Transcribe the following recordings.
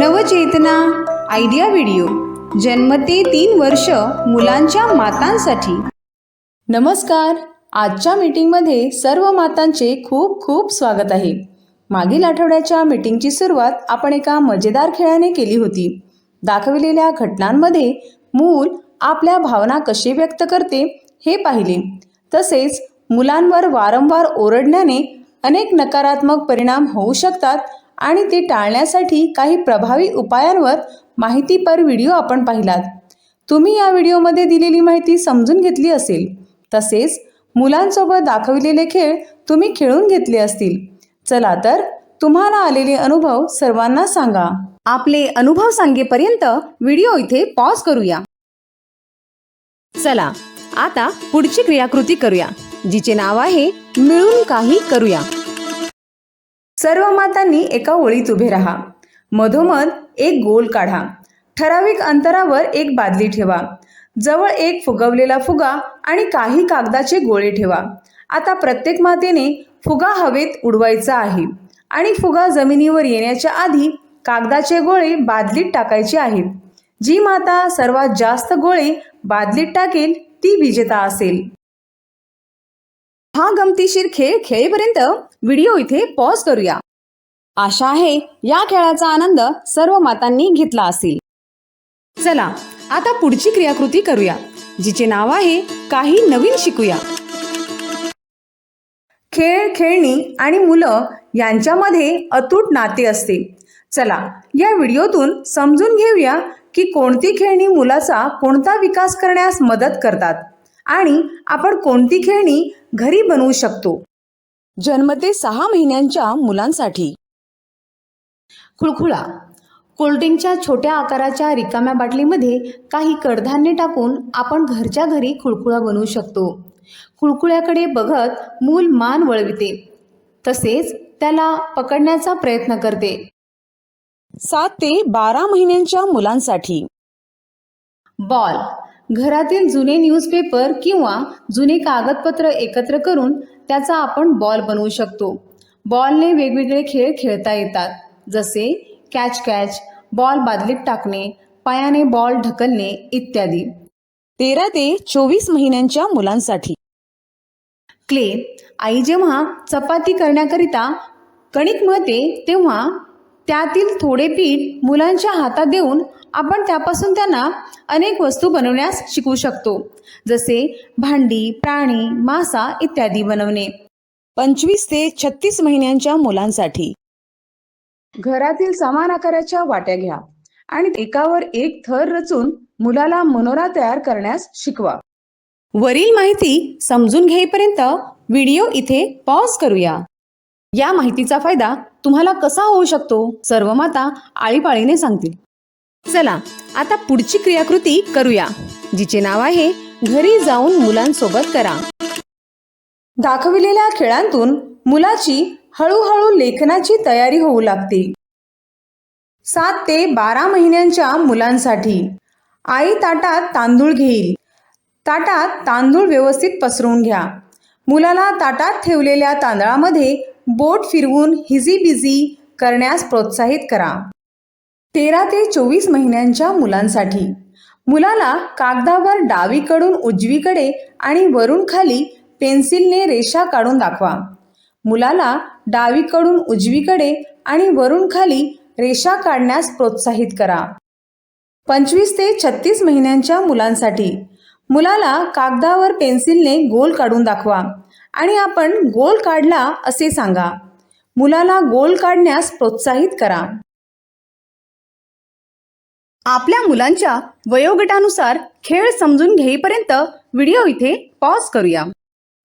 नवचेतना idea video. जन्म ते तीन वर्ष मुलांच्या मातांसाठी. नमस्कार. आजच्या मीटिंगमध्ये सर्व मातांचे खूप खूप स्वागत आहे. मागील आठवड्याच्या मीटिंगची सुरुवात आपण एका मजेदार खेळाने केली होती. दाखविलेल्या घटनांमध्ये मूल आपल्या भावना कशी व्यक्त करते हे पाहिले. तसेच मुलांवर वारंवार ओरडण्याने अनेक नकारात्मक परिणाम होऊ शकतात आणि ते टाळण्यासाठी काही प्रभावी उपायांवर माहितीपर व्हिडिओ आपण पाहिलात. तुम्ही या व्हिडिओमध्ये दिलेली माहिती समजून घेतली असेल. तसेच मुलांसोबत दाखविलेले खेळ तुम्ही खेळून घेतले असतील. चला तर तुम्हाला आलेले अनुभव सर्वांना सांगा. आपले अनुभव सांगेपर्यंत व्हिडिओ इथे पॉज करूया. चला आता पुढची क्रियाकृती करूया जिचे नाव आहे मिळून काही करूया. सर्व मातांनी एका ओळीत उभे राहा. मधोमध एक गोल काढा. ठराविक अंतरावर एक बादली ठेवा. जवळ एक फुगवलेला फुगा आणि काही कागदाचे गोळे ठेवा. आता प्रत्येक मातेने फुगा हवेत उडवायचा आहे आणि फुगा जमिनीवर येण्याच्या आधी कागदाचे गोळे बादलीत टाकायचे आहेत. जी माता सर्वात जास्त गोळे बादलीत टाकेल ती विजेता असेल. हा गमतीशीर खेळ खेळेपर्यंत व्हिडिओ इथे पॉज करूया. आशा आहे या खेळाचा आनंद सर्व मातांनी घेतला असेल. चला आता पुढची क्रियाकृती करूया जिचे नाव आहे काही नवीन शिकूया. खेळ खेळणी आणि मुलं यांच्यामध्ये अतूट नाते असते. चला या व्हिडिओतून समजून घेऊया की कोणती खेळणी मुलाचा कोणता विकास करण्यास मदत करतात. आणि आपण कोणती खेळणी घरी बनवू शकतो? जन्म ते सहा महिन्यांच्या मुलांसाठी. खुळखुळा. कोल्ड्रिंकच्या छोट्या आकाराच्या रिकाम्या बाटलीमध्ये काही कडधान्य टाकून आपण घरच्या घरी खुळखुळा बनवू शकतो. खुळखुळ्याकडे बघत मूल मान वळविते. तसेच त्याला पकडण्याचा प्रयत्न करते. सात ते बारा महिन्यांच्या मुलांसाठी. बॉल. घरातील जुने न्यूजपेपर किंवा जुने कागदपत्र एकत्र करून त्याचा आपण बॉल बनवू शकतो. बॉलने वेगवेगळे खेळ खेळता येतात. जसे कॅच कॅच बॉल बादलीत टाकणे पायाने बॉल ढकलणे इत्यादी. तेरा ते चोवीस महिन्यांच्या मुलांसाठी. क्ले. आई जेव्हा चपाती करण्याकरिता कणिक मळते तेव्हा त्यातील थोडे पीठ मुलांच्या हातात देऊन आपण त्यापासून त्यांना अनेक वस्तू बनवण्यास शिकवू शकतो जसे भांडी प्राणी मासा इत्यादी बनवणे. पंचवीस ते छत्तीस महिन्यांच्या मुलांसाठी. घरातील समान आकाराच्या वाट्या घ्या आणि एकावर एक थर रचून मुलाला मनोरा तयार करण्यास शिकवा. वरील माहिती समजून घेईपर्यंत व्हिडिओ इथे पॉज करूया. या माहितीचा फायदा तुम्हाला कसा होऊ शकतो? सर्व माता आळीपाळीने सांगतील. चला आता पुढची क्रियाकृती करूया जिचे नाव आहे घरी जाऊन मुलांसोबत करा. दाखविलेल्या खेळांतून मुलाची हळूहळू लेखनाची तयारी होऊ लागते. सात ते बारा महिन्यांच्या मुलांसाठी. आई ताटात तांदूळ घेईल. ताटात तांदूळ व्यवस्थित पसरवून घ्या. मुलाला ताटात ठेवलेल्या तांदळामध्ये बोट फिरवून हिजी बिझी करण्यास प्रोत्साहित करा. तेरा ते चोवीस महिन्यांच्या मुलांसाठी. मुलाला कागदावर डावीकडून उजवीकडे आणि वरून खाली पेन्सिलने रेषा काढून दाखवा. मुलाला डावीकडून उजवीकडे आणि वरून खाली रेषा काढण्यास प्रोत्साहित करा. पंचवीस ते छत्तीस महिन्यांच्या मुलांसाठी मुलाला कागदावर पेन्सिलने गोल काढून दाखवा आणि आपण गोल काढला असे सांगा. मुलाला गोल काढण्यास प्रोत्साहित करा. आपल्या मुलांच्या वयोगटानुसार खेळ समजून घेईपर्यंत व्हिडिओ इथे पॉज करूया.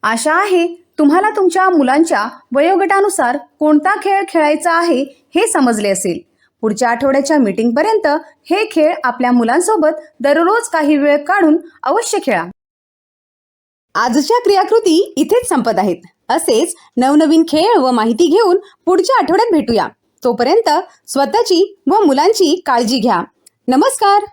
आशा आहे तुम्हाला तुमच्या मुलांच्या वयोगटानुसार कोणता खेळ खेळायचा आहे हे समजले असेल. पुढच्या आठवड्याच्या मीटिंगपर्यंत हे खेळ आपल्या मुलांसोबत दररोज काही वेळ काढून अवश्य खेळा. आजच्या क्रियाकृती इथेच संपत आहेत. असेच नवनवीन खेळ व माहिती घेऊन पुढच्या आठवड्यात भेटूया. तोपर्यंत स्वतःची व मुलांची काळजी घ्या. नमस्कार!